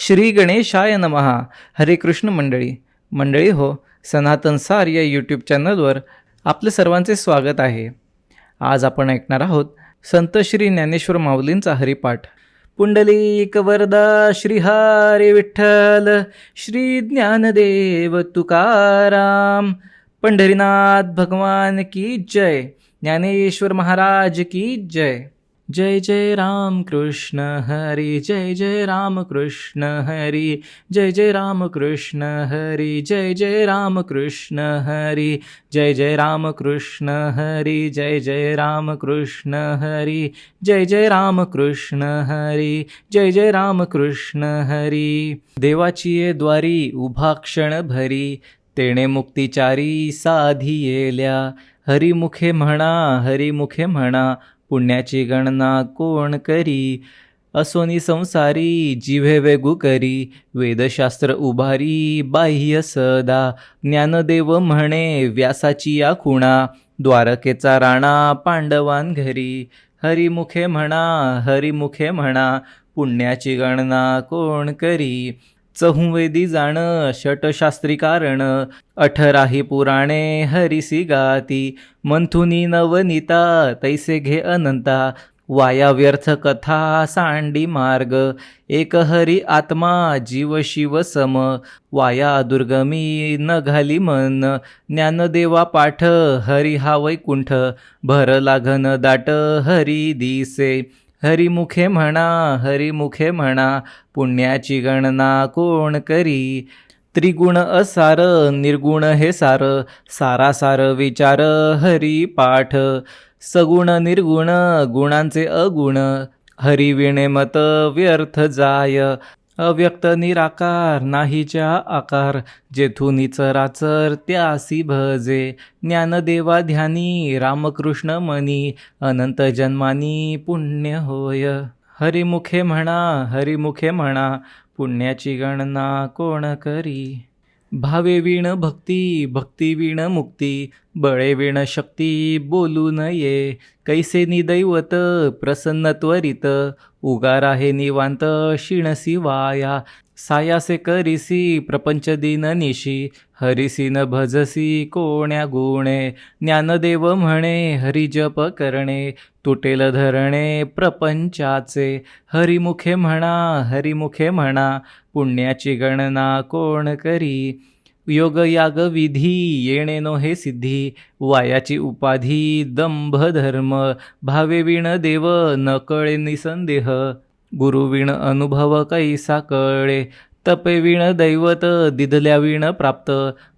श्री गणेशाय नमहा हरे कृष्ण मंडळी. मंडळी हो सनातन सार या यूट्यूब चॅनलवर आपले सर्वांचे स्वागत आहे. आज आपण ऐकणार आहोत संत श्री ज्ञानेश्वर माऊलींचा हरिपाठ. पुंडलीक वरदा श्री विठ्ठल श्री ज्ञानदेव तुकाराम पंढरीनाथ भगवान की जय ज्ञानेश्वर महाराज की जय. जय जय राम कृष्ण हरी जय जय राम कृष्ण हरी जय जय राम कृष्ण हरी जय जय राम कृष्ण हरी जय जय राम कृष्ण हरी जय जय राम कृष्ण हरी जय जय राम कृष्ण हरी जय जय राम कृष्ण हरी देवाची ये द्वारी उभा क्षण भरी तेणे मुक्तिचारी साधी येल्या हरिमुखे म्हणा हरिमुखे म्हणा पुण्याची गणना कोण करी? असोनी संसारी जिव्हे वेगू करी. वेदशास्त्र उभारी बाह्य सदा. ज्ञानदेव म्हणे व्यासाची या खुणा द्वारकेचा राणा पांडवान घरी. हरिमुखे म्हणा हरिमुखे म्हणा. पुण्याची गणना कोण करी? चहुवेदी जाण षटशास्त्रीकारण अठराही पुराणे हरिसी गाती मंथुनी नवनीता तैसे घे अनंता वाया व्यर्थ कथा सांडी मार्ग एक हरी आत्मा जीव शिव सम वाया दुर्गमी न घाली मन ज्ञानदेवा पाठ हरी हा वैकुंठ भर लागन दाट हरी दिसे. हरिमुखे म्हणा हरिमुखे म्हणा पुण्याची गणना कोण करी? त्रिगुण असार निर्गुण हे सार सारासार विचार हरी पाठ. सगुण निर्गुण गुणांचे अगुण हरिविणे मत व्यर्थ जाय. अव्यक्त निराकार नाहीच्या आकार जेथून चराचर त्यासी भजे. ज्ञानदेवा ध्यानी रामकृष्ण मनी अनंत जन्मानी पुण्य होय. हरिमुखे म्हणा हरिमुखे म्हणा पुण्याची गणना कोण करी? भावे विण भक्ती भक्ती विण मुक्ती बळे विण शक्ती बोलू नये कैसे निदैवत प्रसन्न त्वरित उगार आहे निवांत शिणसी वाया. सायासे करिसी प्रपंच दिन निशी हरिसीन भजसी कोण्या गुणे ज्ञानदेव म्हणे हरिजप करणे तुटेल धरणे प्रपंचाचे हरिमुखे म्हणा हरिमुखे म्हणा पुण्याची गणना कोण करी? योग याग विधी येणे नो हे सिद्धी वायाची उपाधी दंभ धर्म भावे विण देव न कळे निसंदेह गुरुविण अनुभव कैसा कळे तपेविण दैवत दिधल्या विण प्राप्त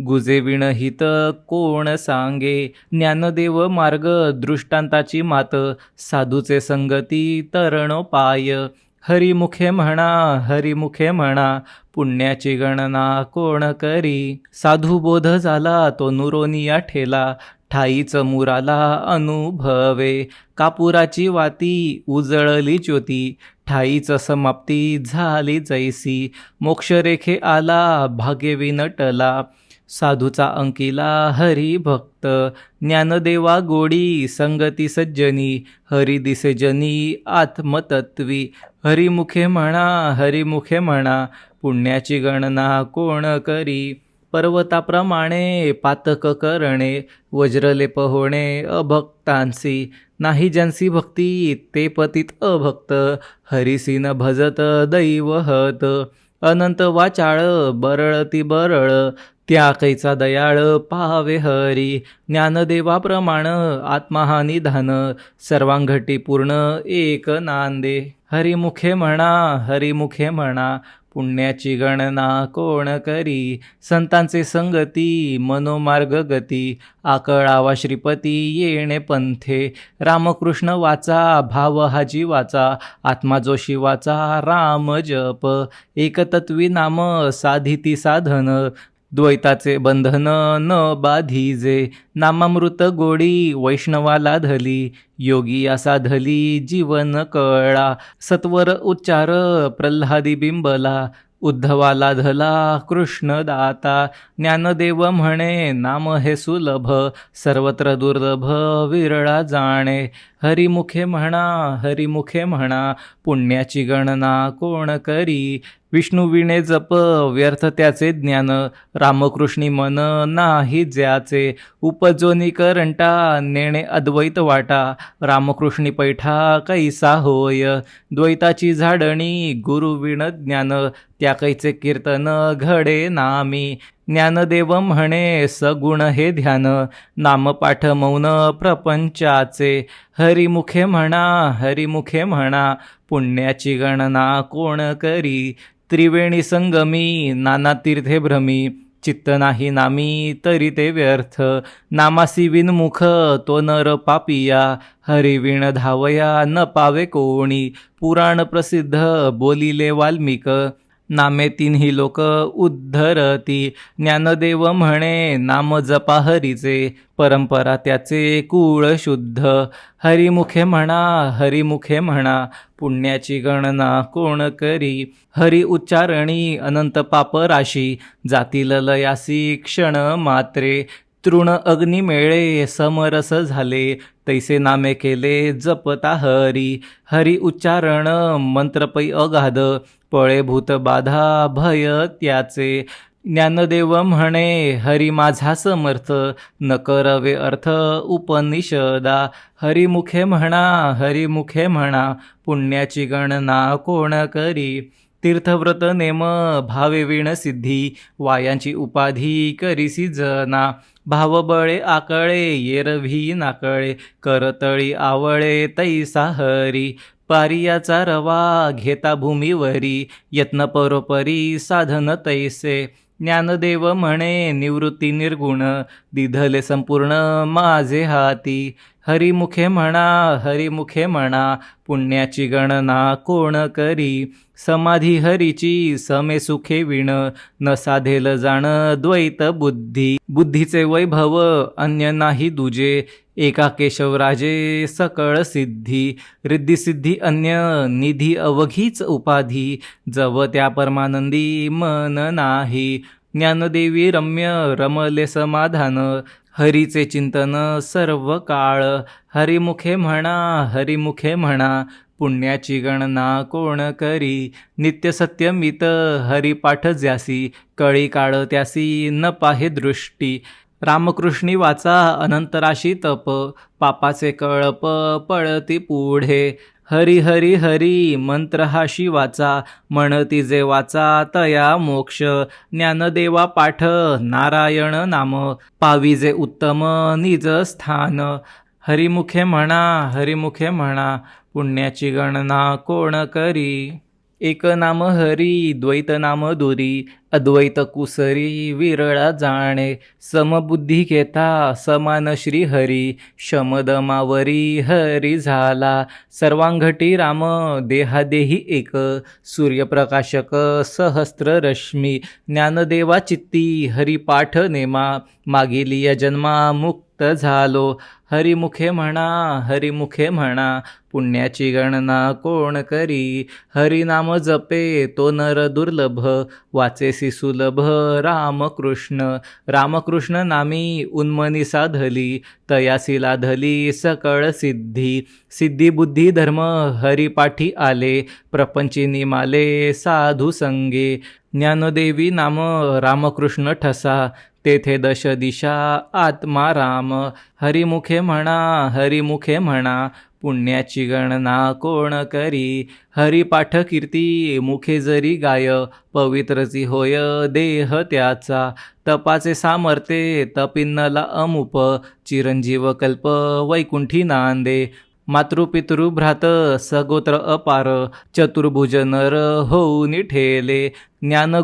गुजे विण हित कोण सांगे? ज्ञानदेव मार्ग दृष्टांताची मात साधूचे संगती तरणोपाय हरिमुखे म्हणा हरिमुखे म्हणा पुण्याची गणना कोण करी? साधू बोध झाला तो नुरोनिया ठेला ठाईच मुराला अनुभवे. कापुराची वाती उजळली ज्योती. ठाईच समाप्ती झाली जैसी. मोक्षरेखे आला भाग्य नटला साधूचा अंकिला हरी भक्त. ज्ञानदेवा गोडी संगती सज्जनी. हरी दिसे जनी आत्मतत्वी. हरिमुखे म्हणा हरिमुखे म्हणा. पुण्याची गणना कोण करी? पर्वताप्रमाणे पातक करणे वज्रलेप होणे अभक्तांसी. नाही ज्यांसी भक्ती ते पतित अभक्त. हरिसीन भजत दैवहत अनंत वाचाळ बरळती बरळ. त्या कैचा दयाळ पाहावे हरी. ज्ञानदेवाप्रमाण आत्महानिधान. सर्वांघटी पूर्ण एक नांदे. हरिमुखे म्हणा हरिमुखे म्हणा पुण्याची गणना कोण करी? संतांचे संगती मनोमार्ग गती आकळावा श्रीपती येणे पंथे. रामकृष्ण वाचा भाव हाजी वाचा आत्मा जोशी वाचा राम जप. एकतत्वी नाम साधिती साधन. द्वैताचे बंधन न बाधीजे नामामृत गोडी वैष्णवाला धली योगी असा धली जीवन कळा सत्वर उच्चार प्रल्हादी बिंबला उद्धवाला धला कृष्णदाता ज्ञानदेव म्हणे नाम हे सुलभ सर्वत्र दुर्लभ विरळा जाणे हरिमुखे म्हणा हरिमुखे म्हणा पुण्याची गणना कोण करी विष्णू विणे जप व्यर्थ त्याचे ज्ञान रामकृष्णी मन नाही ज्याचे उपजोनी करंटा नेणे अद्वैत वाटा रामकृष्णी पैठा कैसा होय द्वैताची झाडणी गुरु विण ज्ञान त्या कैचे कीर्तन घडे नामी ज्ञानदेव म्हणे सगुण हे ध्यान नामपाठ मौन प्रपंचाचे. हरिमुखे म्हणा हरिमुखे म्हणा पुण्याची गणना कोण करी? त्रिवेणी संगमी नाना तीर्थे भ्रमी. चित्त नाही नामी तरी ते व्यर्थ. नामासी विनमुख तो नर पापिया. हरिविण धावया न पावे कोणी. पुराण प्रसिद्ध बोलिले वाल्मिक. नामे तिन्ही लोक उद्धरती. ज्ञानदेव म्हणे नाम जपा हरीचे परंपरा त्याचे कुळ शुद्ध. हरिमुखे म्हणा हरिमुखे म्हणा पुण्याची गणना कोण करी? हरी उच्चारणी अनंत पाप राशी जातील लयासी क्षण मात्रे. तृण अग्नी मेळे समरस झाले तैसे नामे केले जपता हरी। हरी उच्चारण मंत्रपै अगाध पळे भूत बाधा भय त्याचे। ज्ञानदेव म्हणे हरी माझा समर्थ न करवे अर्थ उपनिषदा। हरिमुखे म्हणा हरिमुखे म्हणा पुण्याची गणना कोण करी? तीर्थव्रत नेम भावे विण सिद्धी वायांची उपाधी करीसी जना भावबळे आकळे येरवी नाकळे करतळी आवळे तैसा हरी पारियाचा रवा घेता भूमीवरी यत्न परोपरी साधन तैसे ज्ञानदेव म्हणे निवृत्ती निर्गुण दिधले संपूर्ण माझे हाती हरिमुखे म्हणा हरिमुखे म्हणा पुण्याची गणना कोण करी? समाधी हरीची समे सुखे विण न साधेल जाण द्वैत बुद्धी. बुद्धीचे वैभव अन्य नाही दुजे एका केशवराजे सकळ सिद्धी. रिद्धिसिद्धी अन्य निधी अवघीच उपाधी. जव त्या परमानंदी मन नाही. ज्ञानदेवी रम्य रमले समाधान हरीचे चिंतन सर्व काळ. हरिमुखे म्हणा हरिमुखे म्हणा पुण्याची गणना कोण करी? नित्य सत्यमित हरिपाठ ज्यासी कळी काळ त्यासी न पाहे दृष्टी. रामकृष्णी वाचा अनंतराशी तप पापाचे कळप पळती पुढे. हरी हरी हरी मंत्र हा शिवाचा म्हणती जे वाचा तया मोक्ष. ज्ञानदेवा पाठ नारायण नाम. पाविजे उत्तम निज स्थान. हरिमुखे म्हणा हरिमुखे म्हणा पुण्याची गणना कोण करी? एक नाम हरी द्वैत नाम दुरी अद्वैत कुसरी विरळा जाणे समबुद्धी घेता समान श्री हरी शमदमावरी हरी झाला सर्वांघटी राम देहादेही एक सूर्यप्रकाशक सहस्त्र रश्मी ज्ञानदेवा चित्ती हरिपाठ नेमा मागिलिया या जन्मा मुक्त झालो. हरिमुखे म्हणा हरिमुखे म्हणा पुण्याची गणना कोण करी? हरिनाम जपे तो नर दुर्लभ वाचेसी सुलभ रामकृष्ण. रामकृष्ण नामी उन्मनी साधली तयासी लाधली सकळ सिद्धी. सिद्धी बुद्धी धर्म हरिपाठी आले. प्रपंची निमाले साधू संगे. ज्ञानदेवी नाम रामकृष्ण ठसा. तेथे दश दिशा आत्मा राम. हरिमुखे म्हणा हरिमुखे म्हणा. पुण्याची गणना कोण करी? हरिपाठ कीर्ती मुखे जरी गाय पवित्रची होय देह त्याचा. तपाचे सामर्थे तपिन्नला अमुप चिरंजीव कल्प वैकुंठी नांदे. मातृपितृ भ्रात सगोत्र अपार चतुर्भुज नर होऊन ठेले. ज्ञान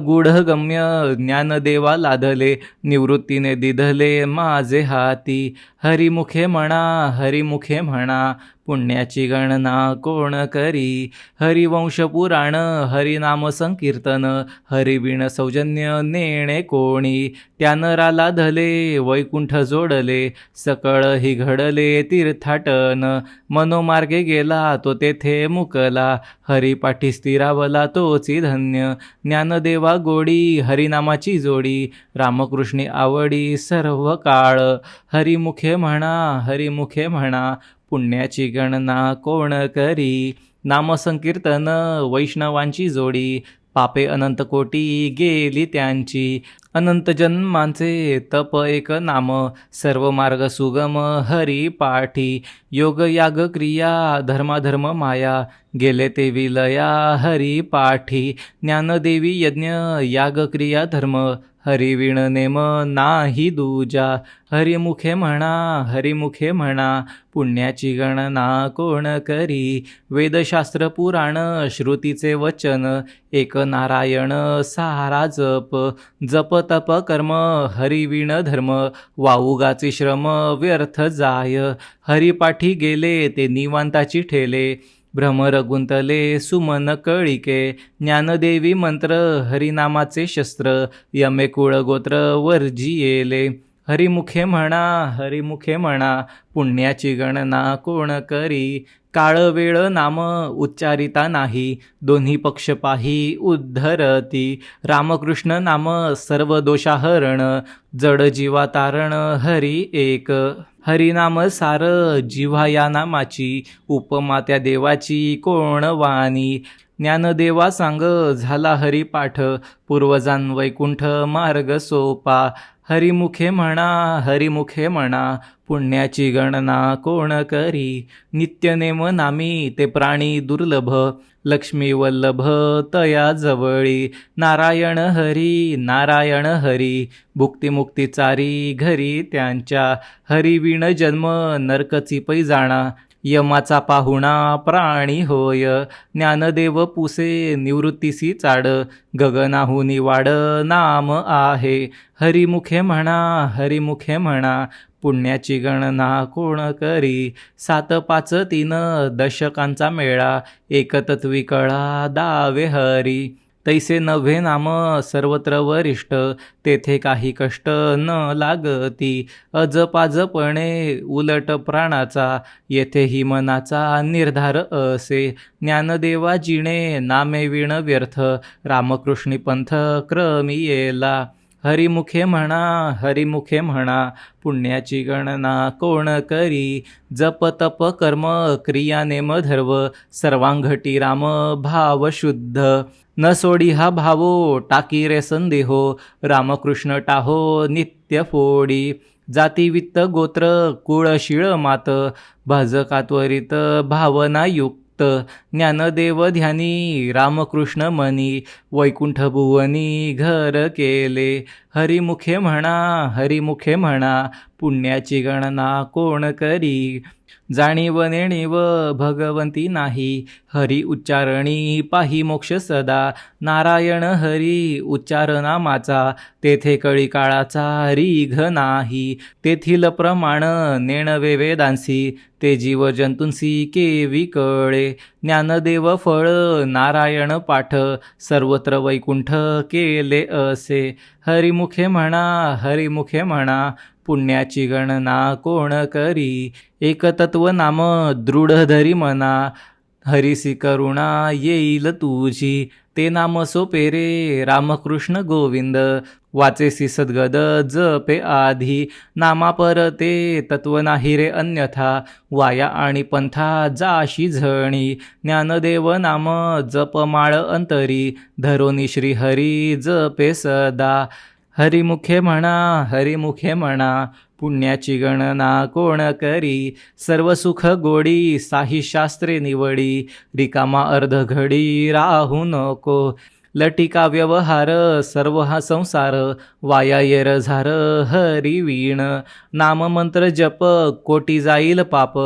गम्य ज्ञानदेवा लादले निवृत्तीने दिधले माझे हाती. हरिमुखे म्हणा हरिमुखे म्हणा पुण्याची गणना कोण करी? हरिवंश पुराण हरिनाम संकीर्तन हरिवीण सौजन्य नेणे कोणी? त्या नराला धले वैकुंठ जोडले सकळ ही घडले तीर्थाटन. मनोमार्गे गेला तो तेथे मुकला. हरिपाठी स्थिरावला तोची धन्य. ज्ञान ज्ञानदेवा गोडी हरिनामाची जोडी रामकृष्णी आवडी सर्व काळ. हरिमुखे म्हणा हरिमुखे म्हणा पुण्याची गणना कोण करी? नामसंकीर्तन वैष्णवांची जोडी पापे अनंत कोटी गेली त्यांची. अनंत जन्मांचे तप एक नाम सर्व मार्ग सुगम हरी पाठी. योग याग क्रिया धर्माधर्म माया गेले ते विलया हरी पाठी. ज्ञानदेवी यज्ञ याग क्रिया धर्म हरिविण नेम नाही दूजा. हरिमुखे म्हणा हरिमुखे म्हणा पुण्याची गणना कोण करी? वेदशास्त्र पुराण श्रुतीचे वचन एक नारायण सारा जप. जप तप कर्म हरिविण धर्म वाऊगाचे श्रम व्यर्थ जाय. हरिपाठी गेले ते निवांताची ठेले. भ्रमर गुंतले सुमन कळिके ज्ञानदेवी मंत्र हरिनामाचे शस्त्र यमे कुळगोत्र वर्जी येले हरिमुखे म्हणा हरिमुखे म्हणा पुण्याची गणना कोण करी? काळ वेळ नाम उच्चारिता नाही दोन्ही पक्ष पाही उद्धरती. रामकृष्ण नाम सर्व दोषाहरण जड जीवा तारण हरी एक. हरिनाम सार जिव्हा या नामाची उपमा त्या देवाची कोण वाणी? ज्ञानदेवा सांग झाला हरिपाठ पूर्वजान वैकुंठ मार्ग सोपा. हरिमुखे म्हणा हरिमुखे म्हणा पुण्याची गणना कोण करी? नित्यनेम नामी ते प्राणी दुर्लभ. लक्ष्मी वल्लभ तया जवळी नारायण हरी नारायण हरी भुक्तिमुक्ती चारी घरी त्यांच्या हरिविण जन्म नरकची पै जाणा यमाचा पाहुणा प्राणी होय ज्ञानदेव पुसे निवृत्तीसी चाड गगनाहुनी वाड नाम आहे हरिमुखे म्हणा हरिमुखे म्हणा पुण्याची गणना कोण करी? सात पाच तीन दशकांचा मेळा एकतत्वी कळा दावे हरी. तैसे नव्हे नाम सर्वत्र वरिष्ठ तेथे काही कष्ट न लागती. अजपाजपणे उलट प्राणाचा येथेही मनाचा निर्धार असे. ज्ञानदेवाजीने नामे विण व्यर्थ. रामकृष्णी पंथ क्रमी येला. हरिमुखे म्हणा हरिमुखे म्हणा पुण्याची गणना कोण करी? जप तप कर्म क्रिया नेम धर्व सर्वांगटी राम भाव शुद्ध. न सोडी हा भावो टाकी रे संदेहो रामकृष्ण टाहो नित्य फोडी. जाती वित्त गोत्र कुळशिळ मात मात भाजकात्वरित भावनायुक्त ज्ञानदेव ध्यानी रामकृष्ण मनी वैकुंठ भुवनी घर केले. हरिमुखे म्हणा हरिमुखे म्हणा पुण्याची गणना कोण करी? जाणीव नेणीव भगवंती नाही. हरी उच्चारणी पाही मोक्ष सदा. नारायण हरी उच्चारनामाचा तेथे कळी काळाचा रीघ नाही. तेथील प्रमाण नेणवे वेदांसी. ते जीव जंतूंसी केवी कळे ज्ञानदेव फळ नारायण पाठ. सर्वत्र वैकुंठ केले असे. हरिमुखे म्हणा हरिमुखे म्हणा. पुण्याची गणना कोण करी? एकतत्व नाम दृढ धरी मना. हरिसी करुणा येईल तुझी. ते नाम सोपे रे. रामकृष्ण गोविंद. वाचेसी सद्गद जपे आधी. नामा परते तत्व नाही रे अन्यथा. वाया आणि पंथा जाशी झणी. ज्ञानदेव नाम जपमाळ अंतरी. धरोनी श्री हरी जपे सदा. हरिमुखे म्हणा हरिमुखे म्हणा पुण्याची गणना कोण करी? सर्व सुख गोडी साही शास्त्रे निवडी रिकामा अर्ध घडी राहू नको. लटिका व्यवहार सर्व हा संसार वाया येर झार हरी वीण. नाममंत्र जप कोटी जाईल पाप.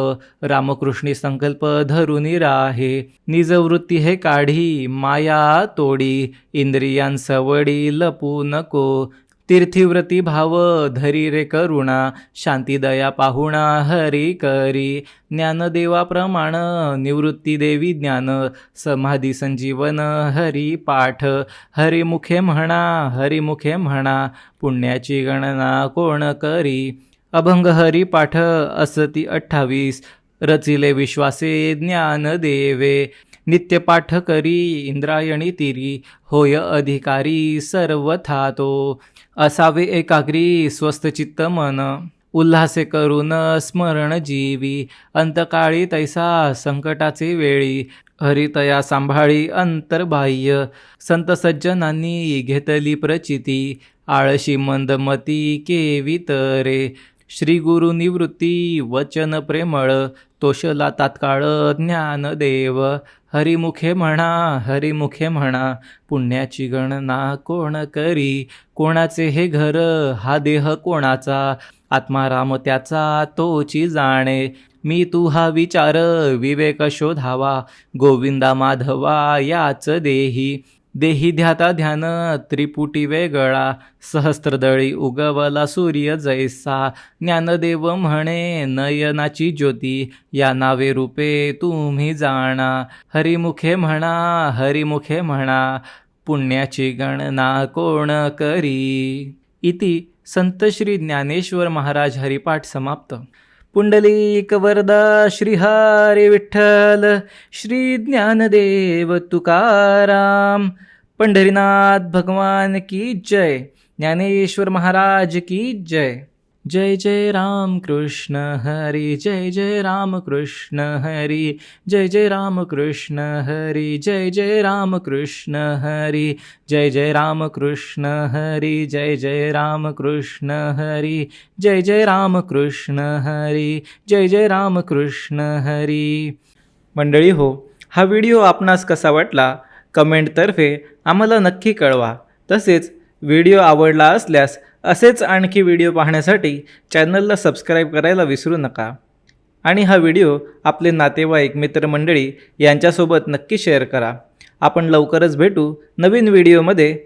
रामकृष्णी संकल्प धरुनी राहे. निजवृत्ती हे काढी माया तोडी. इंद्रियांसवडी लपू नको. तीर्थीव्रती भाव धरी रे करुणा शांती दया पाहुणा हरी करी. ज्ञानदेवाप्रमाण निवृत्ती देवी ज्ञान समाधी संजीवन हरी पाठ. हरिमुखे म्हणा हरिमुखे म्हणा पुण्याची गणना कोण करी? अभंग हरी पाठ असती अठ्ठावीस रचिले विश्वासे ज्ञान देवे. नित्यपाठ करी इंद्रायणी तिरी होय अधिकारी सर्वथा तो. असावे एकाग्री स्वस्थ चित्त मन. उल्हासे करून स्मरण जीवी. अंतकाळी तैसा संकटाचे वेळी. हरितया सांभाळी अंतर्बाह्य संत सज्जनांनी घेतली प्रचिती. आळशी मंदमती केवी तरे. श्री गुरु निवृत्ती वचन प्रेमळ. तोषला तात्काळ ज्ञानदेव हरिमुखे म्हणा हरिमुखे म्हणा पुण्याची गणना कोण करी? कोणाचे हे घर? हा देह कोणाचा? आत्माराम त्याचा तोची जाणे. मी तू हा विचार विवेक शोधावा. गोविंदा माधवा याच देही. देही ध्याता ध्यान त्रिपुटी वेगळा सहस्त्रदळी उगवला सूर्य जैसा. ज्ञानदेव म्हणे नयनाची ज्योती या नावे रूपे तुम्ही जाणा. हरिमुखे म्हणा हरिमुखे म्हणा पुण्याची गणना कोण करी? इति संत श्री ज्ञानेश्वर महाराज हरिपाठ समाप्त. पुंडलीक वरदा श्री विठ्ठल श्री ज्ञानदेव तुकाराम. पंढरीनाथ भगवान की जय ज्ञानेश्वर महाराज की जय. जय जय राम कृष्ण हरी जय जय राम कृष्ण हरी जय जय राम कृष्ण हरी जय जय राम कृष्ण हरी जय जय राम कृष्ण हरी जय जय राम कृष्ण हरी जय जय राम कृष्ण हरी जय जय राम कृष्ण हरी. मंडळी हो हा व्हिडिओ आपणास कसा वाटला? कमेंटतर्फे आम्हाला नक्की कळवा. तसेच व्हिडिओ आवडला असल्यास असेच आणखी व्हिडिओ पाहण्यासाठी चॅनलला सबस्क्राईब करायला विसरू नका. आणि हा व्हिडिओ आपले नातेवाईक मित्रमंडळी यांच्यासोबत नक्की शेअर करा. आपण लवकरच भेटू नवीन व्हिडिओमध्ये.